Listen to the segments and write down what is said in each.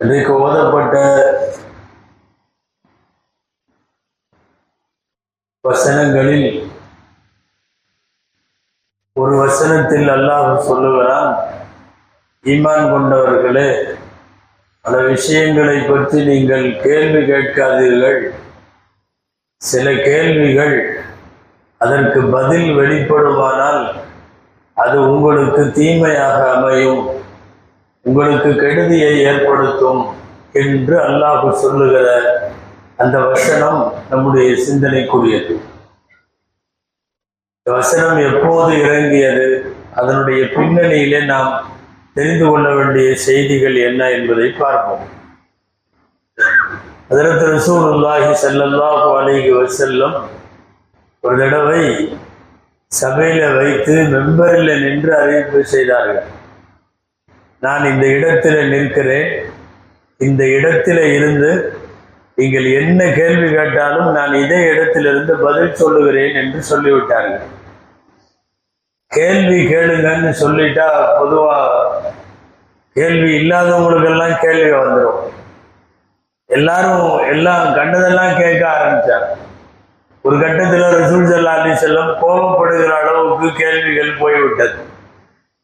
இன்றைக்கு ஓதப்பட்ட வசனங்களில் ஒரு வசனத்தில் அல்லாஹ் சொல்லுகிறான் ஈமான் கொண்டவர்களே பல விஷயங்களை பற்றி நீங்கள் கேள்வி கேட்காதீர்கள். சில கேள்விகள் அதற்கு பதில் வெளிப்படுமானால் அது உங்களுக்கு தீமையாக அமையும். உங்களுக்கு கெடுதியை ஏற்படுத்தும் என்று அல்லாஹ் சொல்லுகிற அந்த வசனம் நம்முடைய சிந்தனைக்குரியது. இந்த வசனம் எப்போது இறங்கியது? அதனுடைய பின்னணியிலே நாம் தெரிந்து கொள்ள வேண்டிய செய்திகள் என்ன என்பதை பார்ப்போம். அதற்கு ரசூலுல்லாஹி செல்லல்லாஹு அலைகி வசல்லம் ஒரு தடவை சபையில வைத்து மெம்பரில் நின்று அறிவிப்பு செய்தார்கள். நான் இந்த இடத்துல நிற்கிறேன். இந்த இடத்துல இருந்து நீங்கள் என்ன கேள்வி கேட்டாலும் நான் இதே இடத்திலிருந்து பதில் சொல்லுகிறேன் என்று சொல்லிவிட்டார்கள். கேள்வி கேளுங்கன்னு சொல்லிட்டா பொதுவா கேள்வி இல்லாதவங்களுக்கெல்லாம் கேள்வி வந்துடும் எல்லாரும் எல்லாம் கண்டதெல்லாம் கேட்க ஆரம்பிச்சாங்க. ஒரு கட்டத்தில் ரசூல் சல்லா அலி செல்லம் கோபப்படுகிற அளவுக்கு கேள்விகள் போய்விட்டது.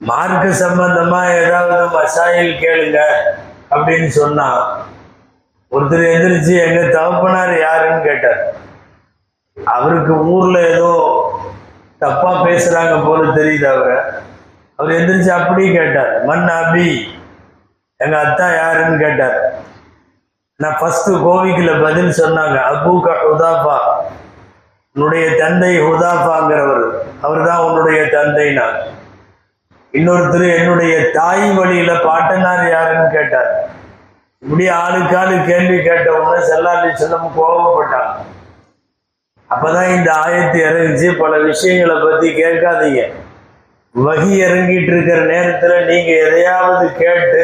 மார்க்க சம்பந்தமா ஏதாவது மசாயில் கேளுங்க அப்படின்னு சொன்னா ஒருத்தர் எந்திரிச்சு எங்க தகப்பனார் யாருன்னு கேட்டார். அவருக்கு ஊர்ல ஏதோ தப்பா பேசுறாங்க போல தெரியுது அவரை. அவர் எந்திரிச்சு அப்படியே கேட்டார் மண் அபி எங்க அத்தா யாருன்னு கேட்டார். நான் ஃபர்ஸ்ட் கோவிக்கில் பதில் சொன்னாங்க அபூக ஹுதாஃபா உன்னுடைய தந்தை ஹுதாஃபாங்கிறவர். அவர் தான் உன்னுடைய தந்தை நான் இன்னொருத்தர் என்னுடைய தாய் வழியில பாட்டனார் யாருன்னு கேட்டார். இப்படி ஆளுக்காளு கேள்வி கேட்ட உடனே செல்லாலி செல்லம் கோபப்பட்டாங்க அப்பதான் இந்த ஆயத்தை இறங்குச்சு. பல விஷயங்களை பத்தி கேட்காதீங்க. வகி இறங்கிட்டு இருக்கிற நேரத்துல நீங்க எதையாவது கேட்டு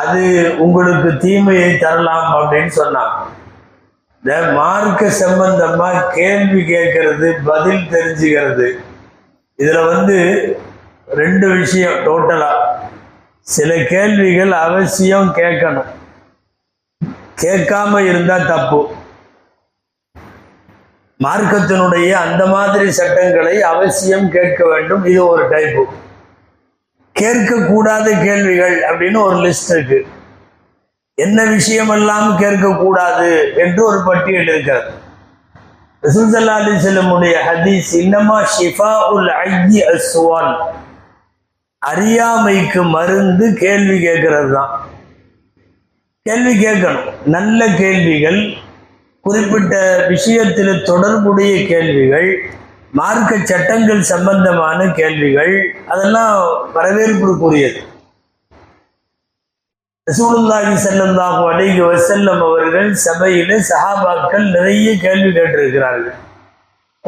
அது உங்களுக்கு தீமையை தரலாம் அப்படின்னு சொன்னாங்க. இந்த மார்க்க சம்பந்தமா கேள்வி கேட்கறது பதில் தெரிஞ்சுக்கிறது. இதுல வந்து ரெண்டு விஷயம் டோட்டலா சில கேள்விகள் அவசியம் கேட்கணும். கேட்காம இருந்தா தப்பு. மார்க்கத்தினுடைய அந்த மாதிரி சட்டங்களை அவசியம் கேட்க வேண்டும். இது ஒரு டைப்பு கேட்கக்கூடாத கேள்விகள் அப்படின்னு ஒரு லிஸ்ட் இருக்கு. என்ன விஷயமெல்லாம் கேட்கக்கூடாது என்று ஒரு பட்டியல் இருக்கிறது. ரசூசல்லா அலி செல்லமுடைய ஹதீஸ் இன்னமா ஷிஃபா உல் ஐ அஸ்வான் அறியாமைக்கு மருந்து கேள்வி கேட்கறது தான் கேள்வி கேட்கணும். நல்ல கேள்விகள் குறிப்பிட்ட விஷயத்தில் தொடர்புடைய கேள்விகள் மார்க்க சட்டங்கள் சம்பந்தமான கேள்விகள் அதெல்லாம் வரவேற்புக்குரியது. ரசூலுல்லாஹி ஸல்லல்லாஹு அலைஹி வஸல்லம் அவர்கள் சபையில் சஹாபாக்கள் நிறைய கேள்வி கேட்டிருக்கிறார்கள்.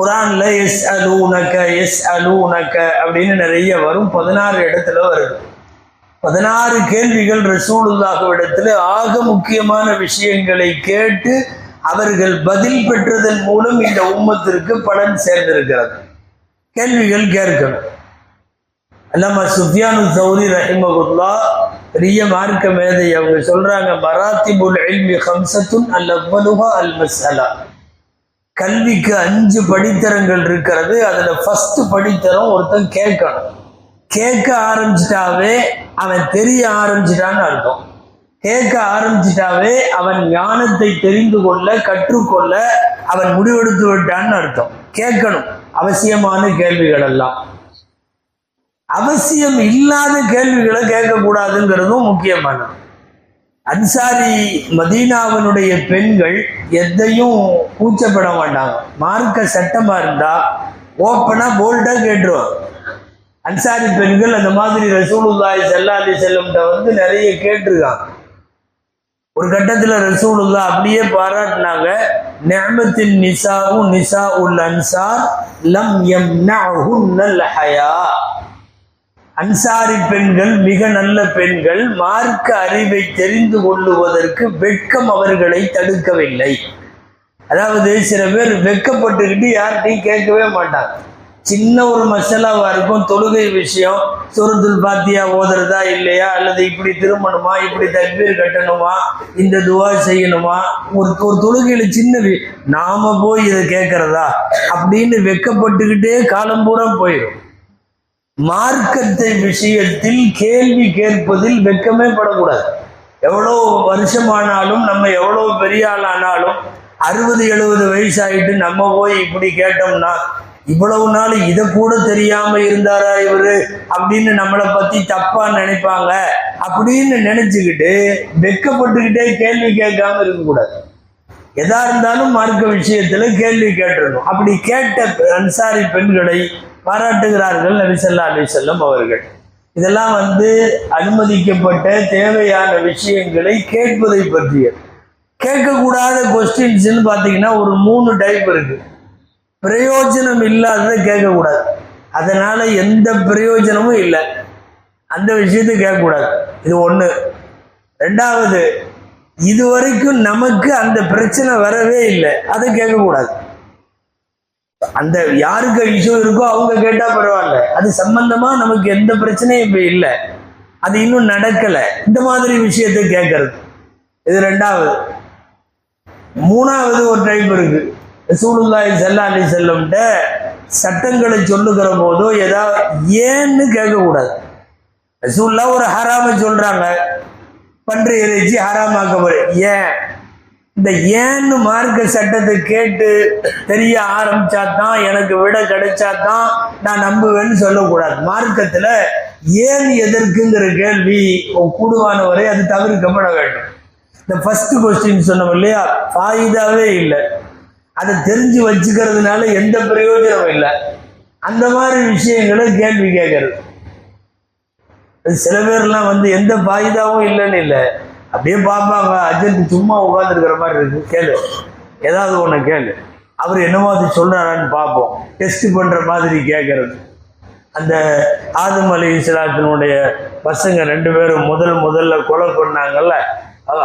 குரான்ல எஸ் அலூனக எஸ் அலூனக அப்படின்னு நிறைய வரும். பதினாறு இடத்துல வருது. பதினாறு கேள்விகள் ரசூலுல்லாஹுவிடத்துல ஆக முக்கியமான விஷயங்களை கேட்டு அவர்கள் பதில் பெற்றதன் மூலம் இந்த உம்மத்திற்கு பலன் சேர்ந்திருக்கிறது. கேள்விகள் கேட்கணும். அல்லாம சுஃபியானு சௌரி ரஹிமகுல்லா பெரிய மார்க்க மேதை. அவங்க சொல்றாங்க மராத்திபுல் எல்மி ஹம்சத்துன் அல் அவ்வலுஹா அல் மசாலா கல்விக்கு அஞ்சு படித்தரங்கள் இருக்கிறது. அதுல ஃபஸ்ட்டு படித்தரம் ஒருத்தன் கேட்கணும். கேட்க ஆரம்பிச்சிட்டாவே அவன் தெரிய ஆரம்பிச்சிட்டான்னு அர்த்தம். கேட்க ஆரம்பிச்சிட்டாவே அவன் ஞானத்தை தெரிந்து கொள்ள கற்றுக்கொள்ள அவன் முடிவெடுத்து விட்டான்னு அர்த்தம். கேட்கணும். அவசியமான கேள்விகள் எல்லாம். அவசியம் இல்லாத கேள்விகளை கேட்கக்கூடாதுங்கிறதும் முக்கியமானது. அன்சாரி மதீனாவினுடைய பெண்கள் எதையும் கூச்சப்பட மாட்டாங்க. மார்க்க சட்டமாக இருந்தால் ஓப்பனாக போல்டாக கேட்டுருவாங்க. அன்சாரி பெண்கள் அந்த மாதிரி ரசூலுல்லாய் செல்லாதி செல்லம்கிட்ட வந்து நிறைய கேட்டிருக்காங்க. ஒரு கட்டத்தில் ரசூலுல்லா அப்படியே பாராட்டினாங்க. நியமத்தின் நிசாவும் நிசா உல் அன்சார் லம் எம் ஹயா. அன்சாரி பெண்கள் மிக நல்ல பெண்கள் மார்க்க அறிவை தெரிந்து கொள்ளுவதற்கு வெட்கம் அவர்களை தடுக்கவில்லை. அதாவது சில பேர் வெட்கப்பட்டுக்கிட்டு யார்கிட்டையும் கேட்கவே மாட்டாங்க. சின்ன ஒரு மசாலாவாக இருக்கும் தொழுகை விஷயம் சூரத்துல் பாத்தியா ஓதுறதா இல்லையா அல்லது இப்படி திரும்பணுமா இப்படி தக்பீர் கட்டணுமா இந்த துவா செய்யணுமா ஒரு ஒரு தொழுகையில் சின்ன நாம போய் இதை கேட்கறதா அப்படின்னு வெக்கப்பட்டுக்கிட்டே காலம் பூரா போயிடும் மார்க்கத்தை விஷயத்தில் கேள்வி கேட்பதில் வெட்கமே படக்கூடாது. எவ்வளோ வருஷமானாலும் நம்ம எவ்வளோ பெரிய ஆள் ஆனாலும் அறுபது எழுபது வயசாயிட்டு நம்ம போய் இப்படி கேட்டோம்னா இவ்வளவு நாள் இதை கூட தெரியாம இருந்தாரா இவரு? அப்படின்னு நம்மளை பத்தி தப்பா நினைப்பாங்க. அப்படின்னு நினைச்சுக்கிட்டு வெட்கப்பட்டுக்கிட்டே கேள்வி கேட்காம இருக்கக்கூடாது. எதா இருந்தாலும் மார்க்க விஷயத்துல கேள்வி கேட்டிருக்கும் அப்படி கேட்ட அன்சாரி பெண்களை பாராட்டுகிறார்கள் நபிசல்லா அலிசல்லம் அவர்கள். இதெல்லாம் வந்து அனுமதிக்கப்பட்ட தேவையான விஷயங்களை கேட்பதை பற்றியது. கேட்கக்கூடாத கொஸ்டின்ஸ்னு பார்த்தீங்கன்னா ஒரு மூணு டைப் இருக்கு. பிரயோஜனம் இல்லாததை கேட்கக்கூடாது. அதனால எந்த பிரயோஜனமும் இல்லை. அந்த விஷயத்தை கேட்கக்கூடாது. இது ஒன்று ரெண்டாவது இது வரைக்கும் நமக்கு அந்த பிரச்சனை வரவே இல்லை. அதை கேட்கக்கூடாது. அந்த யாருக்கு இஷ்யூ இருக்கோ அவங்க கேட்டா பரவாயில்ல. அது சம்பந்தமா நமக்கு எந்த பிரச்சனையும் இப்ப இல்லை. அது இன்னும் நடக்கல. இந்த மாதிரி விஷயத்தை கேட்கறது இது ரெண்டாவது. மூணாவது ஒரு டைப் இருக்கு. ரசூலுல்லாஹி ஸல்லல்லாஹு செல்லும்ட செல்லம்ட்ட சட்டங்களை சொல்லுகிற போதோ ஏதாவது ஏன்னு கேட்கக்கூடாது ரசூல்லா ஒரு ஹராம சொல்றாங்க. பன்றி இறைச்சி ஹராமாக்கப்படும் ஏன்? இந்த ஏன்னு மார்க்க சட்டத்தை கேட்டு தெரிய ஆரம்பிச்சா தான் எனக்கு விட கிடைச்சா தான் நான் நம்புவேன்னு சொல்லக்கூடாது. மார்க்கத்துல ஏன் எதற்குங்கிற கேள்வி கூடுவான வரை அது தவிர்க்கப்பட வேண்டும். இந்த ஃபர்ஸ்ட் கொஸ்டின் சொன்னோம் இல்லையா? ஃபாயிதாவே இல்லை. அதை தெரிஞ்சு வச்சுக்கிறதுனால எந்த பிரயோஜனமும் இல்லை. அந்த மாதிரி விஷயங்களை கேள்வி கேட்கறது. சில பேர்லாம் வந்து எந்த பாயுதாவும் இல்லைன்னு இல்லை. அப்படியே பார்ப்பாங்க. அர்ஜென்ட் சும்மா உட்காந்துருக்கிற மாதிரி இருக்கு. கேளு. ஏதாவது ஒன்று கேளு. அவர் என்னமோ அது சொல்கிறாரான்னு பார்ப்போம். டெஸ்ட் பண்ணுற மாதிரி கேட்குறது அந்த ஆதம் அலி இஸ்லாத்தினுடைய பசங்க ரெண்டு பேரும் முதல் முதல்ல கொலை பண்ணாங்கல்ல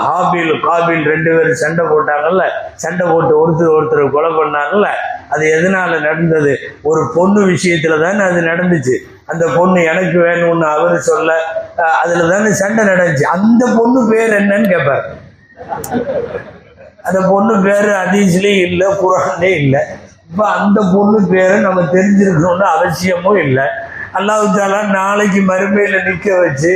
ஹாபில் காபில் ரெண்டு பேரும் சண்டை போட்டாங்கல்ல? சண்டை போட்டு ஒருத்தர் ஒருத்தர் கொலை பண்ணாங்கல்ல? அது எதனால் நடந்தது? ஒரு பொண்ணு விஷயத்தில் தானே அது நடந்துச்சு. அந்த பொண்ணு எனக்கு வேணும்னு அவர் சொல்ல அதில் தானே சண்டை நடந்துச்சு. அந்த பொண்ணு பேர் என்னன்னு கேட்பார் அந்த பொண்ணு பேர் அதீஸ்லேயும் இல்லை குரானே இல்லை. இப்போ அந்த பொண்ணு பேரை நம்ம தெரிஞ்சிருக்கணும்னு அவசியமும் இல்லை. அல்லாஹ் நாளைக்கு மறுமையில் நிற்க வச்சு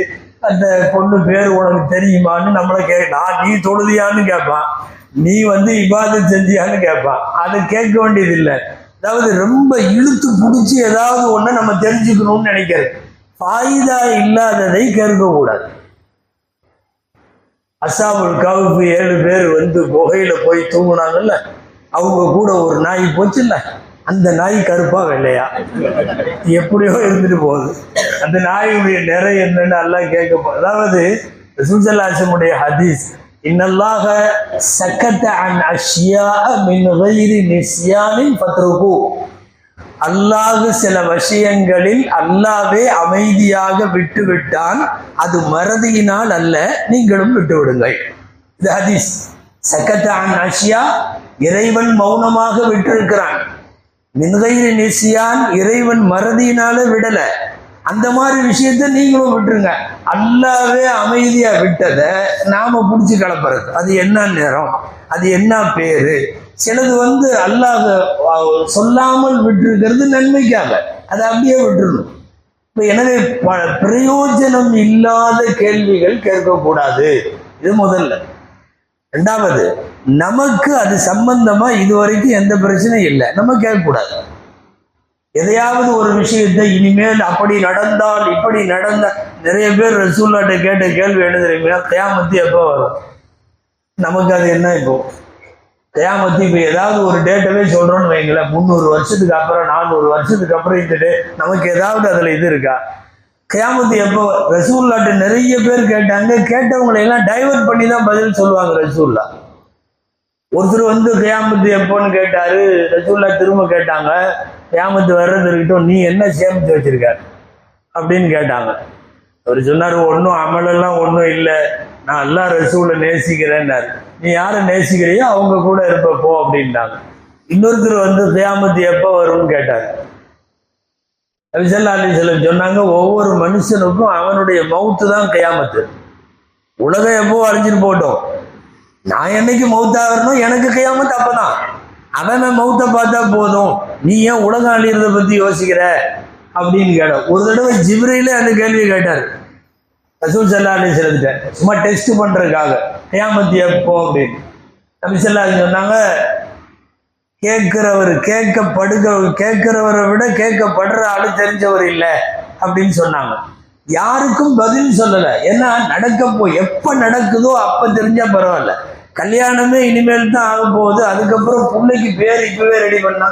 அந்த பொண்ணு பேர் உனக்கு தெரியுமான்னு நம்மளை கே நான் நீ தொழுதியான்னு கேட்பான். நீ வந்து விவாதம் செஞ்சியான்னு கேட்பான். அதை கேட்க வேண்டியது இல்லை அதாவது ரொம்ப இழுத்து பிடிச்சி ஏதாவது ஒன்று நம்ம தெரிஞ்சுக்கணும்னு நினைக்கிறது. ஃபாயிதா இல்லாததை கேட்கக்கூடாது அசாபுல் கவுக்கு ஏழு பேர் வந்து குகையில் போய் தூங்கினாங்கல்ல? அவங்க கூட ஒரு நாய் போச்சுல்ல? அந்த நாய் கருப்பா வெள்ளையா எப்படியோ இருந்துட்டு போகுது. அந்த நாயுடைய நிறை என்னன்னு எல்லாம் கேட்க போ அதாவது சுசலாசமுடைய ஹதீஸ் இன்னல்லாக சக்கத்த அன் அஷ்யா மின் வயிறு நிஸ்யானின் பத்ருகு அல்லாஹ் சில விஷயங்களில் அல்லாவே அமைதியாக விட்டு விட்டான் அது மறதியினால் அல்ல நீங்களும் விட்டு விடுங்கள் இது ஹதீஸ். சக்கத்த அன் அஷ்யா இறைவன் மௌனமாக விட்டிருக்கிறான். மின்கைரி நிசியான் இறைவன் மறதியினால விடல. அந்த மாதிரி விஷயத்த நீங்களும் விட்டுருங்க. அல்லாவே அமைதியா விட்டதை நாம பிடிச்சி கலப்புறது அது என்ன நேரம்? அது என்ன பேரு? சிலது வந்து அல்லாத சொல்லாமல் விட்டிருக்கிறது நன்மைக்காக. அதை அப்படியே விட்டுருணும் இப்போ எனவே ப- பிரயோஜனம் இல்லாத கேள்விகள் கேட்கக்கூடாது. இது முதல்ல. ரெண்டாவது நமக்கு அது சம்பந்தமா இதுவரைக்கும் எந்த பிரச்சனையும் இல்லை. நம்ம கேட்கக்கூடாது. எதையாவது ஒரு விஷயத்தை இனிமேல் அப்படி நடந்தால் இப்படி நடந்த நிறைய பேர் ரசூல்லாட்ட கேட்ட கேள்வி என்ன தெரியுமா? தயாமத்தி எப்போ வரும்? நமக்கு அது என்ன இப்போ? தயாமத்தி இப்போ ஏதாவது ஒரு டேட்டவே சொல்கிறோன்னு வைங்களேன். முந்நூறு வருஷத்துக்கு அப்புறம் நானூறு வருஷத்துக்கு அப்புறம் இந்த டே நமக்கு ஏதாவது அதில் இது இருக்கா? கயாமத்து எப்போ ரசூல்லாட்ட நிறைய பேர் கேட்டாங்க கேட்டவங்களை எல்லாம் டைவர்ட் பண்ணி தான் பதில் சொல்லுவாங்க ரசூல்லா ஒருத்தர் வந்து கியாமத்து எப்போன்னு கேட்டாரு ரசூல்லா திரும்ப கேட்டாங்க கியாமத்து வர்றது இருக்கட்டும் நீ என்ன சேமித்து வச்சிருக்க? அப்படின்னு கேட்டாங்க. அவர் சொன்னார் ஒன்றும் அமலெல்லாம் ஒன்றும் இல்லை. நான் எல்லாம் ரசூலை நேசிக்கிறேன்னாரு. நீ யாரை நேசிக்கிறியோ அவங்க கூட இருப்ப போ அப்படின்னாங்க. இன்னொருத்தர் வந்து கியாமத்து எப்போ வரும்னு கேட்டார். நபிசல்லா அலிஸ்லம் சொன்னாங்க ஒவ்வொரு மனுஷனுக்கும் அவனுடைய மவுத்து தான் கையாமத்து. உலகம் எப்போ அழிஞ்சிட்டு போட்டோம். நான் என்னைக்கு மவுத்தாகிறனோ எனக்கு கியாமத்து அப்பதான். அவன் மவுத்தை பார்த்தா போதும். நீ ஏன் உலகம் அழியிறத பத்தி யோசிக்கிற? அப்படின்னு கேட்டான். ஒரு தடவை ஜிப்ரையில அந்த கேள்வியை கேட்டார். ரசூல் சல்லா அலிஸ்லத்திட்ட சும்மா டெஸ்ட் பண்றதுக்காக கையாமத்து எப்போ? அப்படின்னு. நபி சொன்னாங்க கேட்கிறவர் கேட்கப்படுகிற கேட்கிறவரை விட கேட்கப்படுற ஆளு தெரிஞ்சவர் இல்லை அப்படின்னு சொன்னாங்க. யாருக்கும் பதில் சொல்லலை. ஏன்னா நடக்க போ எப்போ நடக்குதோ அப்போ தெரிஞ்சால் பரவாயில்ல. கல்யாணமே இனிமேல் தான் ஆக போகுது. அதுக்கப்புறம் பிள்ளைக்கு பேர் இப்பவே ரெடி பண்ணா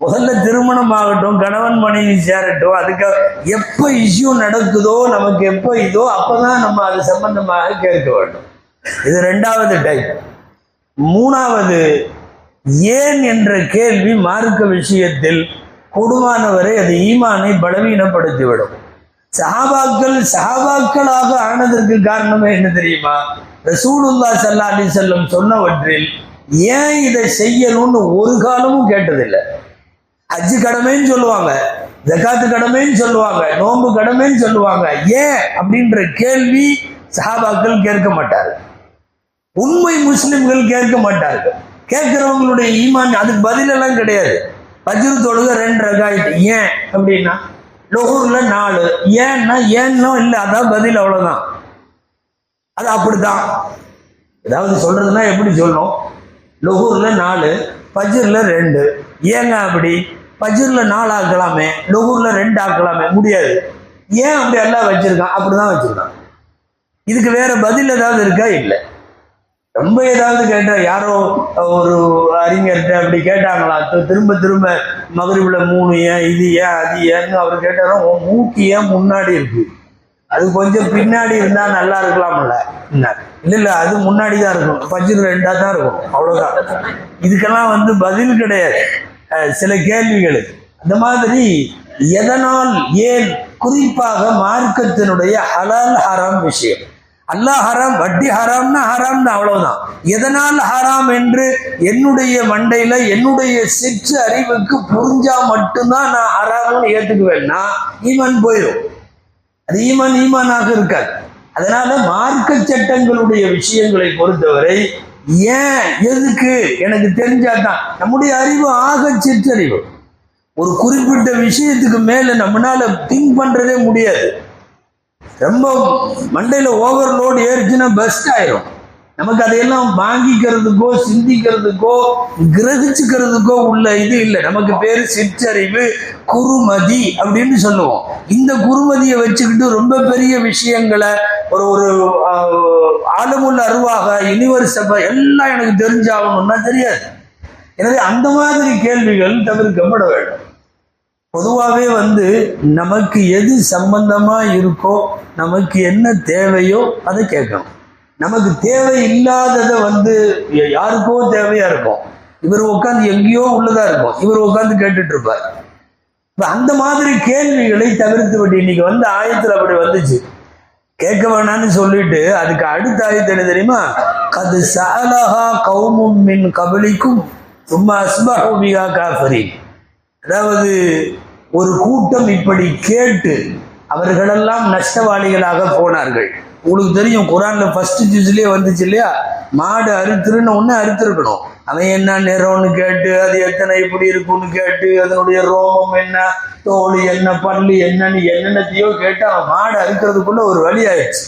முதல்ல திருமணம் ஆகட்டும் கணவன் மனைவி சேரட்டும். அதுக்கு எப்போ இஷ்யூ நடக்குதோ நமக்கு எப்போ இதோ அப்போ தான் நம்ம அது சம்பந்தமாக கேட்க வேண்டும். இது ரெண்டாவது டைப் மூணாவது ஏன் என்ற கேள்வி மார்க்க விஷயத்தில் கொடுமானவரை அது ஈமானை பலவீனப்படுத்திவிடும். சஹாபாக்கள் சஹாபாக்களாக ஆனதற்கு காரணமே என்ன தெரியுமா? ரசூலுல்லா சல்லா அலி செல்லம் சொன்னவற்றில் ஏன் இதை செய்யணும்னு ஒரு காலமும் கேட்டதில்லை. ஹஜ்ஜு கடமைன்னு சொல்லுவாங்க ஜக்காத்து கடமைன்னு சொல்லுவாங்க நோன்பு கடமைன்னு சொல்லுவாங்க. ஏன் அப்படின்ற கேள்வி சஹாபாக்கள் கேட்க மாட்டார்கள். உண்மை முஸ்லிம்கள் கேட்க மாட்டார்கள். கேட்குறவங்களுடைய ஈமான் அதுக்கு பதிலெல்லாம் கிடையாது. பஜ்ரு தொழுக ரெண்டு ரகாயிட்டு ஏன் அப்படின்னா லொஹூர்ல நாலு. ஏன்னா ஏன்னும் இல்லை அதான் பதில் அவ்வளோதான் அது அப்படிதான் ஏதாவது சொல்றதுன்னா எப்படி சொல்லணும்? லுகூரில் நாலு பஜ்ரில் ரெண்டு. ஏங்க அப்படி? பஜ்ரில் நாலு ஆக்கலாமே லுகூரில் ரெண்டு ஆக்கலாமே முடியாது. ஏன் அப்படி எல்லாம் வச்சிருக்கான்? அப்படிதான் வச்சுருக்கான். இதுக்கு வேற பதில் ஏதாவது இருக்கா? இல்லை. ரொம்ப ஏதாவது கேட்டா யாரோ ஒரு அறிஞர்கிட்ட அப்படி கேட்டாங்களா? திரும்ப திரும்ப மகரிபில் மூணு ஏன் இது ஏன் அது ஏன்னு அவர் கேட்டாரோ மூக்கு ஏன் முன்னாடி இருக்கு? அது கொஞ்சம் பின்னாடி இருந்தா நல்லா இருக்கலாம்ல என்ன இல்ல இல்ல அது முன்னாடி தான் இருக்கும். பஞ்சு ரெண்டா தான் இருக்கும் அவ்வளவுதான். இதுக்கெல்லாம் வந்து பதில் கிடையாது. சில கேள்விகளுக்கு அந்த மாதிரி எதனால் ஏன் குறிப்பாக மார்க்கத்தினுடைய ஹலால் ஹராம் விஷயம்? அல்லாஹ் ஹராம் வட்டி ஹராம்னா ஹராம் தான் அவ்வளவுதான். எதனால் ஹராம் என்று என்னுடைய மண்டையில என்னுடைய சிற்று அறிவுக்கு புரிஞ்சா மட்டும்தான் நான் ஹராம்னு ஏத்துக்குவேன்னா ஈமான் போயிடும் அது ஈமான் ஈமானாக இருக்காது. அதனால மார்க்க சட்டங்களுடைய விஷயங்களை பொறுத்தவரை ஏன் எதுக்கு? எனக்கு தெரிஞ்சாதான். நம்முடைய அறிவு ஆக சிற்றறிவு. ஒரு குறிப்பிட்ட விஷயத்துக்கு மேல நம்மளால திங்க் பண்றதே முடியாது. ரொம்ப மண்டையில் ஓவர்லோடு ஏறிச்சுன்னா பெஸ்ட் ஆயிரும். நமக்கு அதையெல்லாம் வாங்கிக்கிறதுக்கோ சிந்திக்கிறதுக்கோ கிரகிச்சுக்கிறதுக்கோ உள்ள இது இல்லை. நமக்கு பேர் சிற்றறிவு குறுமதி அப்படின்னு சொல்லுவோம். இந்த குறுமதியை வச்சுக்கிட்டு ரொம்ப பெரிய விஷயங்களை ஒரு ஒரு ஆழமுள்ள அருவாக யூனிவர்ஸ் எல்லாம் எனக்கு தெரிஞ்சாகணும்னா தெரியாது. எனவே அந்த மாதிரி கேள்விகள் தவிர்க்கப்பட வேண்டும். பொதுவாகவே வந்து நமக்கு எது சம்பந்தமாக இருக்கோ நமக்கு என்ன தேவையோ அதை கேட்கணும். நமக்கு தேவை இல்லாததை வந்து யாருக்கோ தேவையாக இருக்கும். இவர் உட்காந்து எங்கேயோ உள்ளதாக இருக்கும். இவர் உட்காந்து கேட்டுட்டு இருப்பார் அந்த மாதிரி கேள்விகளை தவிர்த்து விட்டு இன்னைக்கு வந்து ஆயத்தில் அப்படி வந்துச்சு. கேட்க வேணான்னு சொல்லிட்டு அதுக்கு அடுத்த ஆயத்து என்ன தெரியுமா? அது சாலஹா கௌமும் மின் கபலிக்கும் சும்மா அஸ்பஹு காஃபரின். அதாவது ஒரு கூட்டம் இப்படி கேட்டு அவர்களெல்லாம் நஷ்டவாளிகளாக போனார்கள். உங்களுக்கு தெரியும் குரான்ல ஃபர்ஸ்ட் ஜூஸ்லயே வந்துச்சு இல்லையா? மாடு அறுத்துருன்னு ஒன்று அறுத்துருக்கணும். அவன் என்ன நிறம்னு கேட்டு அது எத்தனை இப்படி இருக்கும்னு கேட்டு அதனுடைய ரோமம் என்ன தோல் என்ன பல்லு என்னன்னு என்னென்னத்தையோ கேட்டு அவன் மாடு அறுக்கிறதுக்குள்ள ஒரு வழி ஆயிடுச்சு.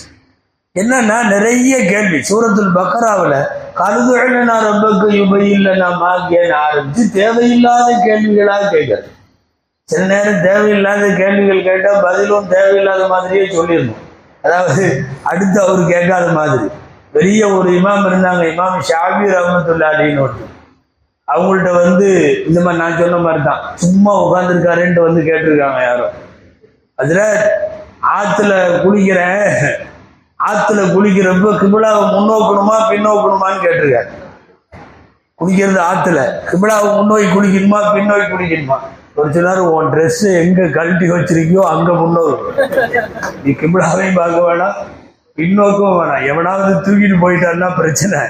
என்னன்னா நிறைய கேள்வி. சூரத்துல் பக்கராவில் கருதுழன நான் ரொம்ப யுபையில் நான் மாக்கியன்னு ஆரம்பிச்சு தேவையில்லாத கேள்விகளாக கேட்கறது. சில நேரம் தேவையில்லாத கேள்விகள் கேட்டால் பதிலும் தேவையில்லாத மாதிரியே சொல்லிடணும். அதாவது அடுத்து அவர் கேட்காத மாதிரி. பெரிய ஒரு இமாம் இருந்தாங்க இமாம் ஷாபி ரஹமத்துல்லா ஒருத்தர். அவங்கள்ட்ட வந்து இந்த மாதிரி நான் சொன்ன மாதிரி தான். சும்மா உட்காந்துருக்காருன்ட்டு வந்து கேட்டிருக்காங்க யாரும் அதில் ஆற்றுல குளிக்கிறேன். ஆத்துல குளிக்கிறப்ப கிபிலாவை முன்னோக்கணுமா பின்னோக்கணுமான்னு கேட்டிருக்காரு. குளிக்கிறது ஆத்துல. கிபிலாவை முன்னோக்கி குளிக்கணுமா பின்னோக்கி குளிக்கணுமா? ஒரு சிலர் உன் ட்ரெஸ் எங்க கழட்டி வச்சிருக்கியோ அங்க முன்னோக்கு. நீ கிபிலாவையும் பார்க்க வேணாம் பின்னோக்கவும் வேணாம். எவனாவது தூக்கிட்டு போயிட்டான்னா பிரச்சனை.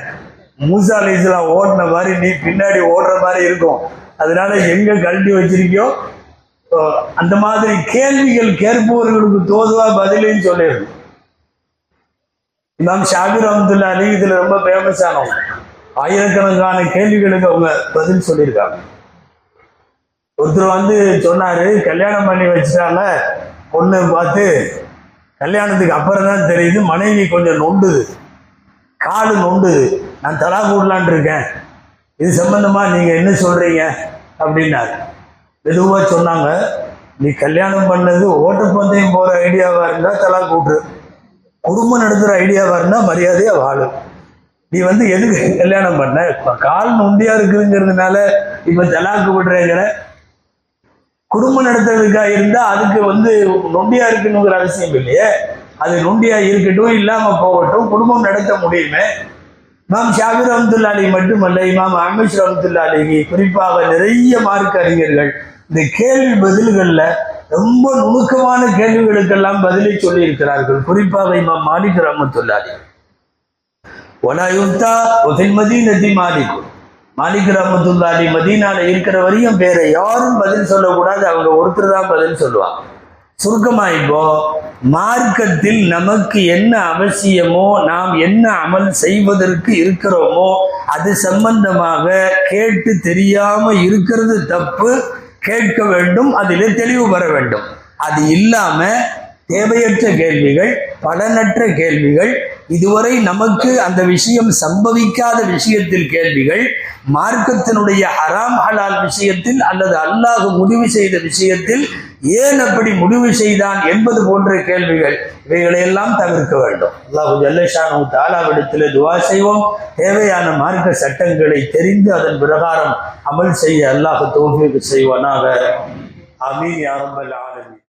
மூசா அலிஸ்லாம் ஓடின மாதிரி நீ பின்னாடி ஓடுற மாதிரி இருக்கும். அதனால எங்க கழட்டி வச்சிருக்கியோ அந்த மாதிரி கேள்விகள் கேட்பவர்களுக்கு தோதுவா பதிலுன்னு சொல்லிடணும் இமாம் ஷாபிர் அஹமதுல்லா அலி இதுல ரொம்ப ஃபேமஸ் ஆனவங்க. ஆயிரக்கணக்கான கேள்விகளுக்கு அவங்க பதில் சொல்லியிருக்காங்க. ஒருத்தர் வந்து சொன்னாரு கல்யாணம் பண்ணி வச்சுட்டாங்க பொண்ணு பார்த்து கல்யாணத்துக்கு அப்புறம் தான் தெரியுது மனைவி கொஞ்சம் நொண்டுது. காடு நொண்டுது. நான் தலா கூடலான் இருக்கேன். இது சம்பந்தமா நீங்க என்ன சொல்றீங்க? அப்படின்னாரு. மெதுவாக சொன்னாங்க நீ கல்யாணம் பண்ணது ஓட்டப்பந்தயம் போற ஐடியாவா இருந்தா தலா கூட்டுரு குடும்பம் நடத்துகிற ஐடியாவாக இருந்தால் மரியாதையாக வாழும் நீ வந்து எதுக்கு கல்யாணம் பண்ண? இப்போ கால் நொண்டியாக இருக்குதுங்கிறதுனால இப்போ தலாக்கு விடுறேங்கிற. குடும்பம் நடத்துறதுக்காக இருந்தால் அதுக்கு வந்து நொண்டியாக இருக்கணுங்கிற அவசியம் இல்லையே. அது நொண்டியாக இருக்கட்டும் இல்லாமல் போகட்டும் குடும்பம் நடத்த முடியுமே. இமாம் ஷாபிர் ரஹமத்துல்லா மட்டுமல்ல இமாம் அமிஷ் ரஹமத்துல்லா குறிப்பாக நிறைய மார்க் அறிஞர்கள் இந்த கேள்வி பதில்களில் ரொம்ப நுணுக்கமான கேள்விகளுக்கெல்லாம் பதிலை சொல்லி இருக்கிறார்கள் குறிப்பாக இமாம் மாலிக் ரஹமத்துல்லா ஒலாயுத்தா ஒலா யுக்தா ஒஃபில் மாலிக் மாலிக் மதீனால இருக்கிற வரையும் வேற யாரும் பதில் சொல்லக்கூடாது. அவங்க ஒருத்தர் தான் பதில் சொல்லுவாங்க. சுருக்கமா இப்போ மார்க்கத்தில் நமக்கு என்ன அவசியமோ நாம் என்ன அமல் செய்வதற்கு இருக்கிறோமோ அது சம்பந்தமாக கேட்டு தெரியாம இருக்கிறது தப்பு. கேட்க வேண்டும் அதிலே தெளிவு பெற வேண்டும். அது இல்லாம தேவையற்ற கேள்விகள் பலனற்ற கேள்விகள் இதுவரை நமக்கு அந்த விஷயம் சம்பவிக்காத விஷயத்தில் கேள்விகள் மார்க்கத்தினுடைய ஹராம் ஹலால் விஷயத்தில் அல்லது அல்லாஹ் முடிவு செய்த விஷயத்தில் ஏன் அப்படி முடிவு செய்தான் என்பது போன்ற கேள்விகள் இவைகளையெல்லாம் தவிர்க்க வேண்டும். அல்லாஹு ஜல்லஷானு தாலாவிடத்தில் துவா செய்வோம். தேவையான மார்க்க சட்டங்களை தெரிந்து அதன் பிரகாரம் அமல் செய்ய அல்லாஹ் தோல்வி செய்வானாக. அமீன் யாரம்பல்